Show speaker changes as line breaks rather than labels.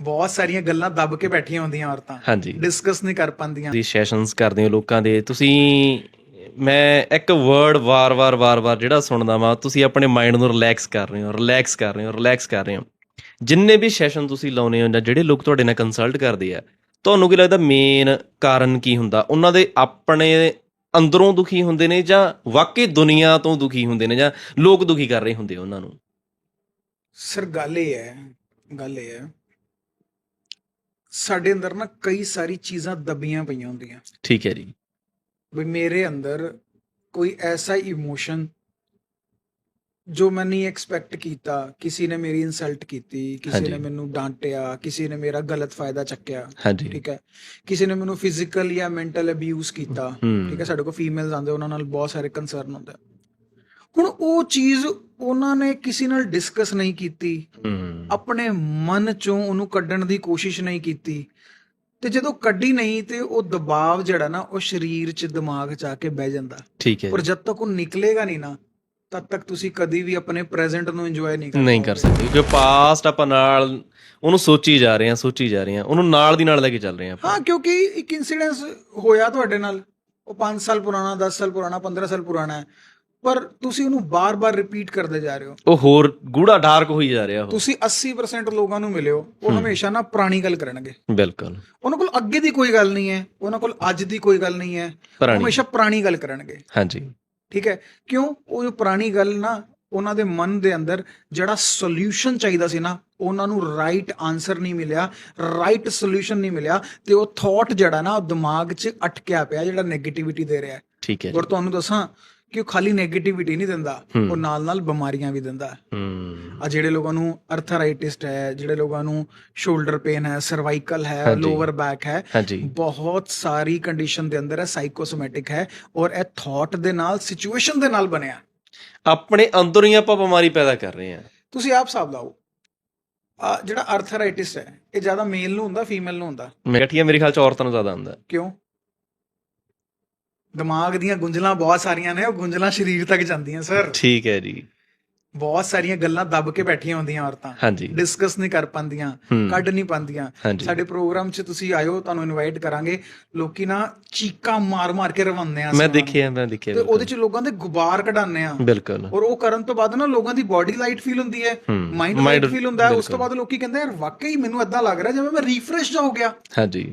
ਬਹੁਤ ਸਾਰੀਆਂ ਗੱਲਾਂ ਦੱਬ ਕੇ ਬੈਠੀਆਂ ਹੁੰਦੀਆਂ ਔਰਤਾਂ।
ਹਾਂਜੀ।
ਡਿਸਕਸ ਨਹੀਂ ਕਰ ਪਾਉਂਦੀਆਂ।
ਤੁਸੀਂ ਸੈਸ਼ਨਸ ਕਰਦੇ ਹੋ ਲੋਕਾਂ ਦੇ। ਤੁਸੀਂ ਮੈਂ ਇੱਕ ਵਰਡ ਵਾਰ-ਵਾਰ ਵਾਰ-ਵਾਰ ਜਿਹੜਾ ਸੁਣਦਾ ਵਾਂ ਤੁਸੀਂ ਆਪਣੇ ਮਾਈਂਡ ਨੂੰ ਰਿਲੈਕਸ ਕਰ ਰਹੇ ਹੋ ਰਿਲੈਕਸ ਕਰ ਰਹੇ ਹੋ ਰਿਲੈਕਸ ਕਰ ਰਹੇ ਹੋ। ਜਿੰਨੇ ਵੀ ਸੈਸ਼ਨ ਤੁਸੀਂ ਲਾਉਨੇ ਹੋ ਜਾਂ ਜਿਹੜੇ ਲੋਕ ਤੁਹਾਡੇ ਨਾਲ ਕੰਸਲਟ ਕਰਦੇ ਆ ਤੁਹਾਨੂੰ ਕੀ ਲੱਗਦਾ ਮੇਨ ਕਾਰਨ ਕੀ ਹੁੰਦਾ? ਉਹਨਾਂ ਦੇ ਆਪਣੇ ਅੰਦਰੋਂ ਦੁਖੀ ਹੁੰਦੇ ਨੇ ਜਾਂ ਵਾਕਈ ਦੁਨੀਆ ਤੋਂ ਦੁਖੀ ਹੁੰਦੇ ਨੇ ਜਾਂ ਲੋਕ ਦੁਖੀ ਕਰ ਰਹੇ ਹੁੰਦੇ ਉਹਨਾਂ ਨੂੰ?
ਸਰ ਗੱਲ ਇਹ ਹੈ ਗੱਲ ਇਹ ਹੈ ਸਾਡੇ ਅੰਦਰ ਨਾ ਕਈ ਸਾਰੀ ਚੀਜ਼ਾਂ ਦਬੀਆਂ ਪਈਆਂ ਹੁੰਦੀਆਂ।
ਠੀਕ ਹੈ ਜੀ।
ਵੀ ਮੇਰੇ ਅੰਦਰ ਕੋਈ ਐਸਾ ਇਮੋਸ਼ਨ ਜੋ ਮੈਂ ਨਹੀਂ ਐਕਸਪੈਕਟ ਕੀਤਾ ਕਿਸੇ ਨੇ ਮੇਰੀ ਇਨਸਲਟ ਕੀਤੀ ਕਿਸੇ। ਨੇ ਮੈਨੂੰ ਡਾਂਟਿਆ ਕਿਸੇ ਨੇ ਮੇਰਾ ਗਲਤ ਫਾਇਦਾ ਚੱਕਿਆ ਠੀਕ ਹੈ। ਕਿਸੇ ਨੇ ਮੈਨੂੰ ਫਿਜ਼ੀਕਲ ਜਾਂ ਮੈਂਟਲ ਅਬਿਊਜ਼ ਕੀਤਾ ਠੀਕ ਹੈ ਸਾਡੇ ਕੋਲ ਫੀਮੇਲਸ ਆਉਂਦੇ ਉਹਨਾਂ ਨਾਲ ਬਹੁਤ ਸਾਰੇ ਕੰਸਰਨ ਹੁੰਦੇ। ਹੁਣ ਉਹ ਚੀਜ਼ ਉਹਨਾਂ ਨੇ ਕਿਸੇ ਨਾਲ ਡਿਸਕਸ ਨਹੀਂ ਕੀਤੀ। ਆਪਣੇ ਮਨ ਚੋਂ ਉਹਨੂੰ ਕੱਢਣ ਦੀ ਕੋਸ਼ਿਸ਼ ਨਹੀਂ ਕੀਤੀ। ਤੇ ਜਦੋਂ ਕੱਢੀ ਨਹੀਂ ਤੇ ਉਹ ਦਬਾਅ ਜਿਹੜਾ ਨਾ ਉਹ ਸਰੀਰ 'ਚ ਦਿਮਾਗ 'ਚ ਆ ਕੇ ਬਹਿ ਜਾਂਦਾ।
ਠੀਕ ਹੈ
ਪਰ ਜਦ ਤੱਕ ਉਹ ਨਿਕਲੇਗਾ ਨਹੀਂ ਨਾ ਤਦ ਤੱਕ ਤੁਸੀਂ ਕਦੀ ਵੀ ਆਪਣੇ ਪ੍ਰੈਜ਼ੈਂਟ ਨੂੰ ਇੰਜੋਏ ਨਹੀਂ ਕਰ
ਨਹੀਂ ਕਰ। ਸਕਦੇ। ਕਿਉਂਕਿ ਪਾਸਟ ਆਪਾਂ ਨਾਲ ਉਹਨੂੰ ਸੋਚੀ ਜਾ ਰਹੇ ਹਾਂ ਸੋਚੀ ਜਾ ਰਹੇ ਹਾਂ ਉਹਨੂੰ ਨਾਲ ਦੀ ਨਾਲ ਲੈ ਕੇ ਚੱਲ ਰਹੇ ਹਾਂ
ਹਾਂ ਕਿਉਂਕਿ ਇੱਕ ਇਨਸੀਡੈਂਸ ਹੋਇਆ ਤੁਹਾਡੇ ਨਾਲ। ਉਹ 5 ਸਾਲ ਪੁਰਾਣਾ 10 ਸਾਲ ਪੁਰਾਣਾ 15 ਸਾਲ ਪੁਰਾਣਾ ਹੈ। ਪਰ ਤੁਸੀਂ ਉਹਨੂੰ ਬਾਰ-ਬਾਰ ਰਿਪੀਟ ਕਰਦੇ ਜਾ ਰਹੇ ਹੋ।
ਉਹ ਹੋਰ ਗੂੜਾ ਡਾਰਕ ਹੋਈ ਜਾ ਰਿਹਾ ਉਹ।
ਤੁਸੀਂ 80% ਲੋਕਾਂ ਨੂੰ ਮਿਲਿਓ ਉਹ ਹਮੇਸ਼ਾ ਨਾ ਪੁਰਾਣੀ ਗੱਲ ਕਰਨਗੇ।
ਬਿਲਕੁਲ।
ਉਹਨਾਂ ਕੋਲ ਅੱਗੇ ਦੀ ਕੋਈ ਗੱਲ ਨਹੀਂ ਹੈ ਉਹਨਾਂ ਕੋਲ ਅੱਜ ਦੀ ਕੋਈ ਗੱਲ ਨਹੀਂ ਹੈ ਹਮੇਸ਼ਾ ਪੁਰਾਣੀ ਗੱਲ ਕਰਨਗੇ।
ਹਾਂਜੀ।
ਠੀਕ ਹੈ? ਕਿਉਂ? ਉਹ ਜੋ ਪੁਰਾਣੀ ਗੱਲ ਨਾ ਉਹਨਾਂ ਦੇ ਮਨ ਦੇ ਅੰਦਰ ਜਿਹੜਾ ਸੋਲੂਸ਼ਨ ਚਾਹੀਦਾ ਸੀ ਨਾ ਉਹਨਾਂ ਨੂੰ ਰਾਈਟ ਆਨਸਰ ਨਹੀਂ ਮਿਲਿਆ ਰਾਈਟ ਸੋਲੂਸ਼ਨ ਨਹੀਂ ਮਿਲਿਆ ਤੇ ਉਹ ਥਾਟ ਜਿਹੜਾ ਨਾ ਉਹ ਦਿਮਾਗ 'ਚ ਅਟਕਿਆ ਪਿਆ ਜਿਹੜਾ 네ਗੇਟਿਵਿਟੀ ਦੇ ਰਿਹਾ ਹੈ।
ਠੀਕ ਹੈ
ਔਰ ਤੁਹਾਨੂੰ ਦੱਸਾਂ ਕਿ ਉਹ ਖਾਲੀ 네ਗੇਟਿਵਿਟੀ ਨਹੀਂ ਦਿੰਦਾ। ਉਹ ਨਾਲ ਨਾਲ ਬਿਮਾਰੀਆਂ ਵੀ ਦਿੰਦਾ।
ਹੂੰ।
ਆ ਜਿਹੜੇ ਲੋਕਾਂ ਨੂੰ ਅਰਥਰਾਈਟਿਸ ਹੈ ਜਿਹੜੇ ਲੋਕਾਂ ਨੂੰ ਸ਼ੋਲਡਰ ਪੇਨ ਹੈ ਸਰਵਾਈਕਲ ਹੈ। ਲੋਅਰ ਬੈਕ ਹੈ ਬਹੁਤ ਸਾਰੀ ਕੰਡੀਸ਼ਨ ਦੇ ਅੰਦਰ ਹੈ ਸਾਈਕੋਸੋਮੈਟਿਕ ਹੈ ਔਰ ਇਹ ਥਾਟ ਦੇ ਨਾਲ ਸਿਚੁਏਸ਼ਨ ਦੇ ਨਾਲ ਬਣਿਆ।
ਆਪਣੇ ਅੰਦਰੋਂ ਹੀ ਆਪਾਂ ਬਿਮਾਰੀ ਪੈਦਾ ਕਰ ਰਹੇ ਹਾਂ।
ਤੁਸੀਂ ਆਪ ਹਿਸਾਬ ਲਾਓ ਆ ਜਿਹੜਾ ਅਰਥਰਾਈਟਿਸ ਹੈ ਇਹ ਜ਼ਿਆਦਾ ਮੇਲ ਨੂੰ ਹੁੰਦਾ ਫੀਮੇਲ ਨੂੰ ਹੁੰਦਾ?
ਮੈਂ ਠੀਕ ਹੈ ਮੇਰੇ ਖਿਆਲ ਚ ਔਰਤਾਂ ਨੂੰ ਜ਼ਿਆਦਾ ਹੁੰਦਾ।
ਕਿਉਂ? ਦਿਮਾਗ ਦੀਆਂ ਗੁੰਝਲਾਂ ਬਹੁਤ ਸਾਰੀਆਂ ਨੇ ਉਹ ਗੁੰਝਲਾਂ ਸਰੀਰ ਤੱਕ ਜਾਂਦੀਆਂ ਸਰ।
ਠੀਕ ਹੈ ਜੀ।
ਬਹੁਤ ਸਾਰੀਆਂ ਗੱਲਾਂ ਦੱਬ ਕੇ ਬੈਠੀਆਂ ਹੁੰਦੀਆਂ ਔਰਤਾਂ।
ਹਾਂਜੀ।
ਡਿਸਕਸ ਨਹੀਂ ਕਰ ਪਾਉਂਦੀਆਂ ਕੱਢ ਨਹੀਂ ਪਾਉਂਦੀਆਂ। ਸਾਡੇ ਪ੍ਰੋਗਰਾਮ 'ਚ ਤੁਸੀਂ ਆਇਓ ਤੁਹਾਨੂੰ ਇਨਵਾਈਟ ਕਰਾਂਗੇ। ਲੋਕੀ ਨਾ ਚੀਕਾਂ ਮਾਰ-ਮਾਰ ਕੇ ਰਵਾਉਂਦੇ ਆ
ਮੈਂ। ਦੇਖਿਆ ਮੈਂ ਦੇਖਿਆ
ਤੇ ਉਹਦੇ 'ਚ ਲੋਕਾਂ ਦੇ ਗੁਬਾਰ ਕਢਾਉਂਦੇ ਆ।
ਬਿਲਕੁਲ।
ਔਰ ਉਹ ਕਰਨ ਤੋਂ ਬਾਅਦ ਨਾ ਲੋਕਾਂ ਦੀ ਬਾਡੀ ਲਾਈਟ ਫੀਲ ਹੁੰਦੀ ਹੈ। ਮਾਈਂਡ ਲਾਈਟ ਫੀਲ ਹੁੰਦਾ ਉਸ ਤੋਂ। ਬਾਅਦ ਲੋਕੀ ਕਹਿੰਦੇ ਯਾਰ ਵਾਕਈ ਮੈਨੂੰ ਇਦਾਂ ਲੱਗ ਰਿਹਾ ਜਿਵੇਂ ਮੈਂ ਰੀਫਰੈਸ਼ ਹੋ ਗਿਆ।
ਹਾਂਜੀ।